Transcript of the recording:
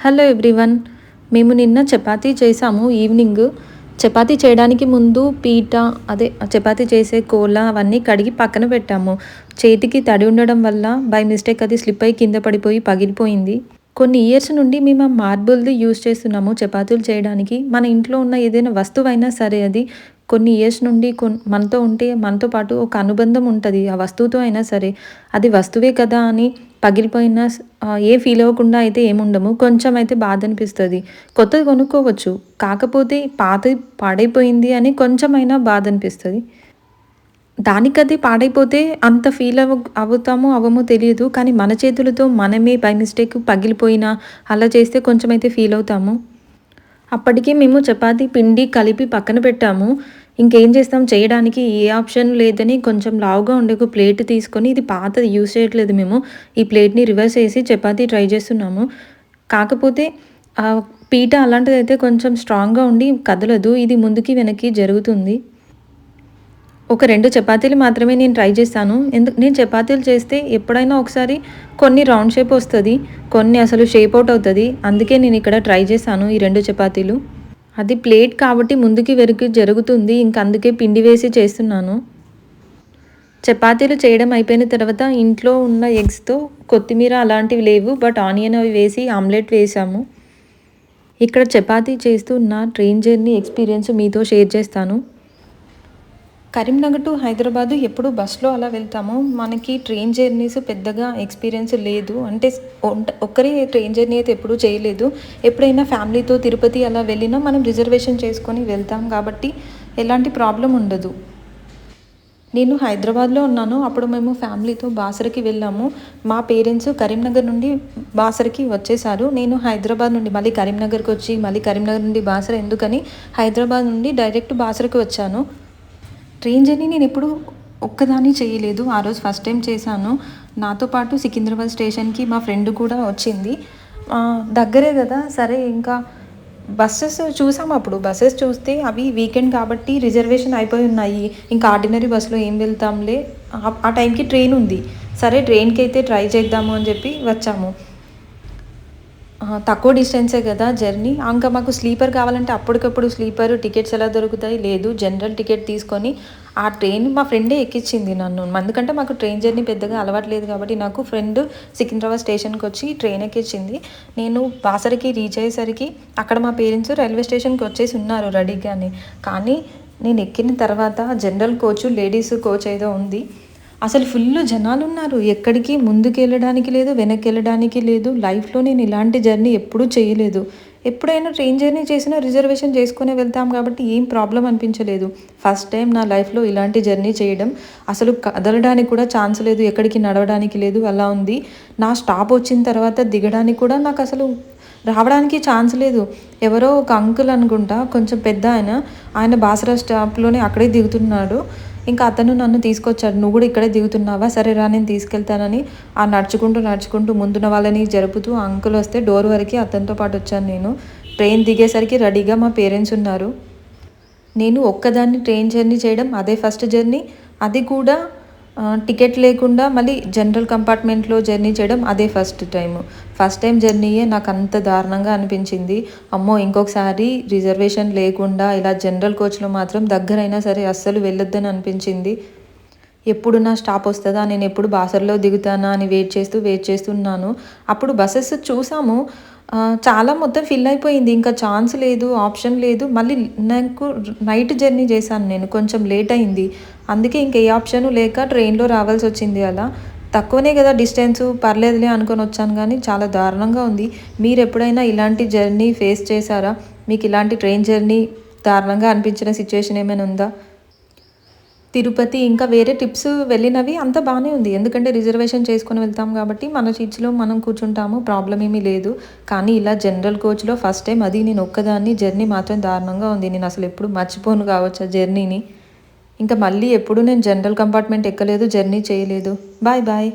Hello everyone మేము నిన్న చపాతీ చేసాము ఈవినింగ్. చపాతీ చేయడానికి ముందు పీట అదే చపాతీ చేసే కోల అవన్నీ కడిగి పక్కన పెట్టాము. చేతికి తడి ఉండడం వల్ల బై మిస్టేక్ అది స్లిప్ అయి కింద పడిపోయి పగిలిపోయింది. కొన్ని ఇయర్స్ నుండి మేము ఆ మార్బుల్ది యూజ్ చేస్తున్నాము చపాతీలు చేయడానికి. మన ఇంట్లో ఉన్న ఏదైనా వస్తువైనా సరే అది కొన్ని ఇయర్స్ నుండి కొన్ మనతో ఉంటే మనతో పాటు ఒక అనుబంధం ఉంటుంది. ఆ వస్తువుతో అయినా సరే. అది వస్తువే కదా అని పగిలిపోయినా ఏ ఫీల్ అవ్వకుండా అయితే ఏముండము. కొంచెం అయితే బాధ అనిపిస్తుంది. కొత్తది కొనుక్కోవచ్చు. కాకపోతే పాత పాడైపోయింది అని కొంచెమైనా బాధ అనిపిస్తుంది. దానికది పాడైపోతే అంత ఫీల్ అవ అవుతామో అవ్వమో తెలియదు. కానీ మన చేతులతో మనమే బై మిస్టేక్ పగిలిపోయినా అలా చేస్తే కొంచెం అయితే ఫీల్ అవుతాము. అప్పటికి మేము చపాతీ పిండి కలిపి పక్కన పెట్టాము. ఇంకేం చేస్తాం? చేయడానికి ఏ ఆప్షన్ లేదని కొంచెం లావుగా ఉండే ఒక ప్లేట్ తీసుకొని ఇది పాతది యూస్ చేయట్లేదు మేము. ఈ ప్లేట్ని రివర్స్ చేసి చపాతీ ట్రై చేస్తున్నాము. కాకపోతే పీట అలాంటిది అయితే కొంచెం స్ట్రాంగ్గా ఉండి కదలదు. ఇది ముందుకి వెనక్కి జరుగుతుంది. ఒక రెండు చపాతీలు మాత్రమే నేను ట్రై చేస్తాను. ఎందుకు నేను చపాతీలు చేస్తే ఎప్పుడైనా ఒకసారి కొన్ని రౌండ్ షేప్ వస్తుంది కొన్ని అసలు షేప్ అవుట్ అవుతుంది. అందుకే నేను ఇక్కడ ట్రై చేశాను ఈ రెండు చపాతీలు. అది ప్లేట్ కాబట్టి ముందుకి వెనక్కి జరుగుతుంది. ఇంక అందుకే పిండి వేసి చేస్తున్నాను. చపాతీలు చేయడం అయిపోయిన తర్వాత ఇంట్లో ఉన్న ఎగ్స్తో కొత్తిమీర అలాంటివి లేవు. బట్ ఆనియన్ అవి వేసి ఆమ్లెట్ వేసాము. ఇక్కడ చపాతీ చేస్తూ నా ట్రైన్ జర్నీ ఎక్స్పీరియన్స్ మీతో షేర్ చేస్తాను. కరీంనగర్ టు హైదరాబాదు ఎప్పుడు బస్లో అలా వెళ్తాము. మనకి ట్రైన్ జర్నీస్ పెద్దగా ఎక్స్పీరియన్స్ లేదు. అంటే ఒంట- ఒక్కరే ట్రైన్ జర్నీ అయితే ఎప్పుడూ చేయలేదు. ఎప్పుడైనా ఫ్యామిలీతో తిరుపతి అలా వెళ్ళినా మనం రిజర్వేషన్ చేసుకొని వెళ్తాం. కాబట్టి ఎలాంటి ప్రాబ్లం ఉండదు. నేను హైదరాబాద్లో ఉన్నాను. అప్పుడు మేము ఫ్యామిలీతో బాసరకి వెళ్ళాము. మా పేరెంట్స్ కరీంనగర్ నుండి బాసరకి వచ్చేసారు. నేను హైదరాబాద్ నుండి మళ్ళీ కరీంనగర్కి వచ్చి మళ్ళీ కరీంనగర్ నుండి బాసర ఎందుకని హైదరాబాద్ నుండి డైరెక్ట్ బాసరకి వచ్చాను. ట్రైన్ జర్నీ నేను ఎప్పుడు ఒక్కదాన్ని చేయలేదు. ఆ రోజు ఫస్ట్ టైం చేశాను. నాతో పాటు సికింద్రాబాద్ స్టేషన్కి మా ఫ్రెండ్ కూడా వచ్చింది. దగ్గరే కదా. సరే ఇంకా బస్సెస్ చూసాం అప్పుడు. బస్సెస్ చూస్తే అవి వీకెండ్ కాబట్టి రిజర్వేషన్ అయిపోయి ఉన్నాయి. ఇంకా ఆర్డినరీ బస్సులో ఏం వెళ్తాంలే. ఆ- టైంకి ట్రైన్ ఉంది. సరే ట్రైన్కి అయితే ట్రై చేద్దాము అని చెప్పి వచ్చాము. తక్కువ డిస్టెన్సే కదా జర్నీ. ఇంకా మాకు స్లీపర్ కావాలంటే అప్పటికప్పుడు స్లీపర్ టికెట్స్ ఎలా దొరుకుతాయి? లేదు జనరల్ టికెట్ తీసుకొని ఆ ట్రైన్ మా ఫ్రెండే ఎక్కించింది నన్ను. ఎందుకంటే మాకు ట్రైన్ జర్నీ పెద్దగా అలవాట్లేదు కాబట్టి నాకు ఫ్రెండ్ సికింద్రాబాద్ స్టేషన్కి వచ్చి ట్రైన్ ఎక్కించింది నేను బాసరికి రీచ్ అయ్యేసరికి అక్కడ మా పేరెంట్స్ రైల్వే స్టేషన్కి వచ్చేసి ఉన్నారు రెడీగానే. కానీ నేను ఎక్కిన తర్వాత జనరల్ కోచ్ లేడీస్ కోచ్ ఏదో ఉంది. అసలు ఫుల్ జనాలు ఉన్నారు ఎక్కడికి ముందుకు వెళ్ళడానికి లేదు వెనక్కి వెళ్ళడానికి లేదు. లైఫ్లో నేను ఇలాంటి జర్నీ ఎప్పుడూ చేయలేదు. ఎప్పుడైనా ట్రైన్ జర్నీ చేసినా రిజర్వేషన్ చేసుకునే వెళ్తాం కాబట్టి ఏం ప్రాబ్లం అనిపించలేదు. ఫస్ట్ టైం నా లైఫ్లో ఇలాంటి జర్నీ చేయడం అసలు కదలడానికి కూడా ఛాన్స్ లేదు ఎక్కడికి నడవడానికి లేదు అలా ఉంది. నా స్టాప్ వచ్చిన తర్వాత దిగడానికి కూడా నాకు అసలు రావడానికి ఛాన్స్ లేదు. ఎవరో ఒక అంకుల్ అనుకుంటా కొంచెం పెద్ద ఆయన ఆయన బాసరా స్టాప్లోనే అక్కడే దిగుతున్నాడు. ఇంకా అతను నన్ను తీసుకొచ్చాడు. నువ్వు కూడా ఇక్కడే దిగుతున్నావా? సరే రా నేను తీసుకెళ్తానని ఆ నడుచుకుంటూ నడుచుకుంటూ ముందున్న వాళ్ళని జరుపుతూ అంకుల్ వస్తే డోర్ వరకు అతనితో పాటు వచ్చాను నేను. ట్రైన్ దిగేసరికి రెడీగా మా పేరెంట్స్ ఉన్నారు. నేను ఒక్కదాన్ని ట్రైన్ జర్నీ చేయడం అదే ఫస్ట్ జర్నీ. అది కూడా టికెట్ లేకుండా మళ్ళీ జనరల్ కంపార్ట్మెంట్లో జర్నీ చేయడం అదే ఫస్ట్ టైం ఫస్ట్ టైం జర్నీయే నాకు అంత దారుణంగా అనిపించింది. అమ్మో ఇంకొకసారి రిజర్వేషన్ లేకుండా ఇలా జనరల్ కోచ్లో మాత్రం దగ్గరైనా సరే అస్సలు వెళ్ళొద్దని అనిపించింది. ఎప్పుడు నా స్టాప్ వస్తుందా? నేను ఎప్పుడు బాసర్లో దిగుతానా అని వెయిట్ చేస్తూ వెయిట్ చేస్తున్నాను అప్పుడు బస్సెస్ చూసాము. చాలా మొత్తం ఫిల్ అయిపోయింది. ఇంకా ఛాన్స్ లేదు ఆప్షన్ లేదు. మళ్ళీ నాకు నైట్ జర్నీ చేశాను నేను. కొంచెం లేట్ అయింది. అందుకే ఇంకే ఆప్షన్ లేక ట్రైన్లో రావాల్సి వచ్చింది అలా. తక్కువనే కదా డిస్టెన్స్ పర్లేదులే అనుకొని వచ్చాను కానీ చాలా దారుణంగా ఉంది. మీరు ఎప్పుడైనా ఇలాంటి జర్నీ ఫేస్ చేశారా? మీకు ఇలాంటి ట్రైన్ జర్నీ దారుణంగా అనిపించిన సిచ్యువేషన్ ఏమైనా ఉందా? తిరుపతి ఇంకా వేరే టిప్స్ వెళ్ళినవి అంత బాగానే ఉంది. ఎందుకంటే రిజర్వేషన్ చేసుకొని వెళ్తాం కాబట్టి మన సీట్స్లో మనం కూర్చుంటాము ప్రాబ్లం ఏమీ లేదు. కానీ ఇలా జనరల్ కోచ్లో ఫస్ట్ టైం అది నేను ఒక్కదాన్ని జర్నీ మాత్రం దారుణంగా ఉంది. నేను అసలు ఎప్పుడు మర్చిపోను కావచ్చు ఆ జర్నీని. ఇంకా మళ్ళీ ఎప్పుడు నేను జనరల్ కంపార్ట్మెంట్ ఎక్కలేదు జర్నీ చేయలేదు. Bye bye.